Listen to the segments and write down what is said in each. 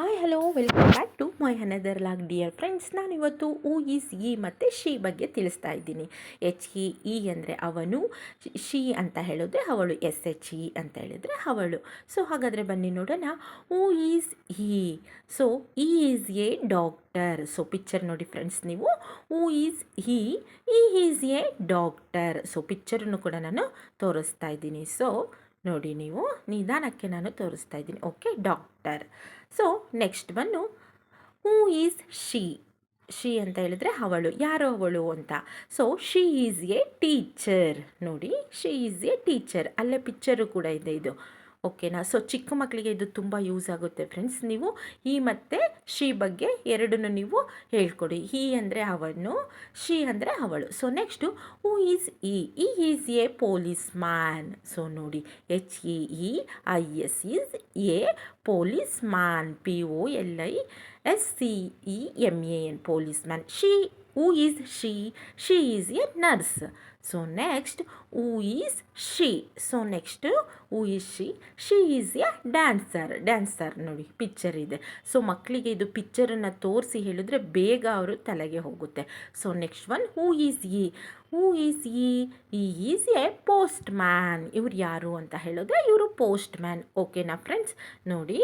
Hi, hello, welcome back to my another log dear friends. ನಾನಿವತ್ತು who is he ಮತ್ತು she ಬಗ್ಗೆ ತಿಳಿಸ್ತಾ ಇದ್ದೀನಿ. ಎಚ್ ಇ ಇ ಅಂದರೆ ಅವನು, ಶಿ ಅಂತ ಹೇಳಿದ್ರೆ ಅವಳು, ಎಸ್, ಎಚ್, ಇ ಅಂತ ಹೇಳಿದರೆ ಅವಳು. ಸೊ, ಹಾಗಾದರೆ ಬನ್ನಿ ನೋಡೋಣ. Who is he so he is a doctor. So, picture ನೋಡಿ ಫ್ರೆಂಡ್ಸ್ ನೀವು. Who is he. He is a doctor. So, ಪಿಕ್ಚರನ್ನು ಕೂಡ ನಾನು ತೋರಿಸ್ತಾ ಇದ್ದೀನಿ. ಸೊ ನೋಡಿ ನೀವು ನಿಧಾನಕ್ಕೆ ನಾನು ತೋರಿಸ್ತಾ ಇದ್ದೀನಿ. ಓಕೆ ಡಾಕ್ಟರ್ ಸೊ ನೆಕ್ಸ್ಟ್ ಬಂದು ಹೂ ಈಸ್ ಶಿ ಶಿ ಅಂತ ಹೇಳಿದ್ರೆ ಅವಳು. ಯಾರು ಅವಳು ಅಂತ? So she is a teacher ನೋಡಿ ಶಿ ಈಸ್ ಎ ಟೀಚರ್ ಅಲ್ಲೇ ಪಿಕ್ಚರು ಕೂಡ ಇದೆ ಇದು. ಓಕೆನಾ? ಸೊ ಚಿಕ್ಕ ಮಕ್ಕಳಿಗೆ ಇದು ತುಂಬ ಯೂಸ್ ಆಗುತ್ತೆ ಫ್ರೆಂಡ್ಸ್ ನೀವು ಈ ಮತ್ತು ಶಿ ಬಗ್ಗೆ ಎರಡನ್ನು ನೀವು ಹೇಳ್ಕೊಡಿ. ಹಿ ಅಂದರೆ ಅವನು ಶಿ ಅಂದರೆ ಅವಳು. So next who is he he is a police man so ನೋಡಿ. H E E I S is a police man P O L I S C E M A N police man she who is she she is a nurse so next who is she so next who is she she is a dancer dancer ನೋಡಿ picture ಇದೆ. So ಮಕ್ಕಳಿಗೆ ಇದು ಪಿಕ್ಚರನ್ನು ತೋರಿಸಿ ಹೇಳಿದ್ರೆ ಬೇಗ ಅವರು ತಲೆಗೆ ಹೋಗುತ್ತೆ. So next one who is he who is he is a post man ಇವ್ರು ಯಾರು ಅಂತ ಹೇಳಿದ್ರೆ ಇವರು ಪೋಸ್ಟ್ ಮ್ಯಾನ್ ಓಕೆನಾ ಫ್ರೆಂಡ್ಸ್ ನೋಡಿ.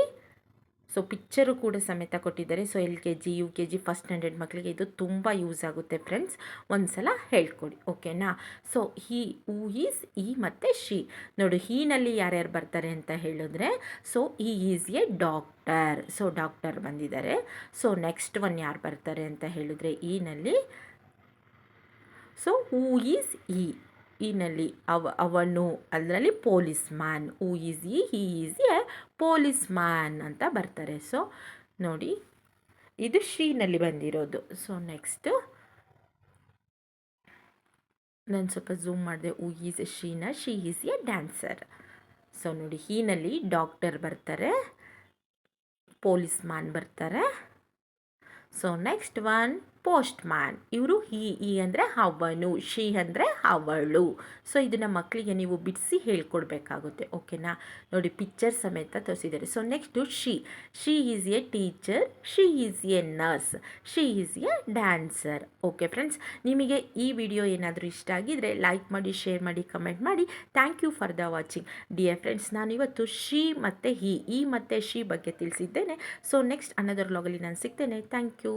ಸೊ ಪಿಕ್ಚರು ಕೂಡ ಸಮೇತ ಕೊಟ್ಟಿದ್ದಾರೆ. So L K G U K G first standard ಮಕ್ಕಳಿಗೆ ಇದು ತುಂಬ ಯೂಸ್ ಆಗುತ್ತೆ ಫ್ರೆಂಡ್ಸ್ ಒಂದು ಸಲ ಹೇಳ್ಕೊಡಿ ಓಕೆನಾ ಸೊ ಹಿ ಹೂ ಈಸ್ ಈ ಮತ್ತು ಶಿ ನೋಡು ಹೀನಲ್ಲಿ ಯಾರ್ಯಾರು ಬರ್ತಾರೆ ಅಂತ ಹೇಳಿದ್ರೆ so he is a doctor so doctor ಬಂದಿದ್ದಾರೆ. ಸೊ ನೆಕ್ಸ್ಟ್ ಒನ್ ಯಾರು ಬರ್ತಾರೆ ಅಂತ ಹೇಳಿದ್ರೆ ಈನಲ್ಲಿ ಸೊ ಹೂ ಈಸ್ ಈ ಈನಲ್ಲಿ ಅವ, ಅವನು ಅದರಲ್ಲಿ police man who is he he is a police man ಅಂತ ಬರ್ತಾರೆ. ಸೊ ನೋಡಿ, ಇದು ಶ್ರೀನಲ್ಲಿ ಬಂದಿರೋದು. ಸೊ ನೆಕ್ಸ್ಟು ನಾನು ಸ್ವಲ್ಪ ಝೂಮ್ ಮಾಡಿದೆ. Who is a ಶ್ರೀನ? She is a dancer so ನೋಡಿ, ಹೀನಲ್ಲಿ ಡಾಕ್ಟರ್ ಬರ್ತಾರೆ. ಪೊಲೀಸ್ ಮ್ಯಾನ್ ಬರ್ತಾರೆ. So next one post man ಇವರು ಹಿ, ಈ ಅಂದರೆ ಅವನು, ಶಿ ಅಂದರೆ ಅವಳು. ಸೊ ಇದನ್ನು ಮಕ್ಕಳಿಗೆ ನೀವು ಬಿಡಿಸಿ ಹೇಳ್ಕೊಡ್ಬೇಕಾಗುತ್ತೆ. ಓಕೆನಾ ನೋಡಿ ಪಿಕ್ಚರ್ ಸಮೇತ ತೋರಿಸಿದ್ದಾರೆ. So next she. She is a teacher she is a nurse she is a dancer okay friends ನಿಮಗೆ ಈ ವಿಡಿಯೋ ಏನಾದರೂ ಇಷ್ಟ ಆಗಿದ್ದರೆ ಲೈಕ್ ಮಾಡಿ ಶೇರ್ ಮಾಡಿ ಕಮೆಂಟ್ ಮಾಡಿ. Thank you for the watching dear friends ನಾನಿವತ್ತು ಶಿ ಮತ್ತು ಹಿ, ಈ ಮತ್ತು ಶಿ ಬಗ್ಗೆ ತಿಳಿಸಿದ್ದೇನೆ. ಸೊ ನೆಕ್ಸ್ಟ್ ಅನ್ನೋದ್ರ ಲಾಗಲ್ಲಿ ನಾನು ಸಿಗ್ತೇನೆ. Thank you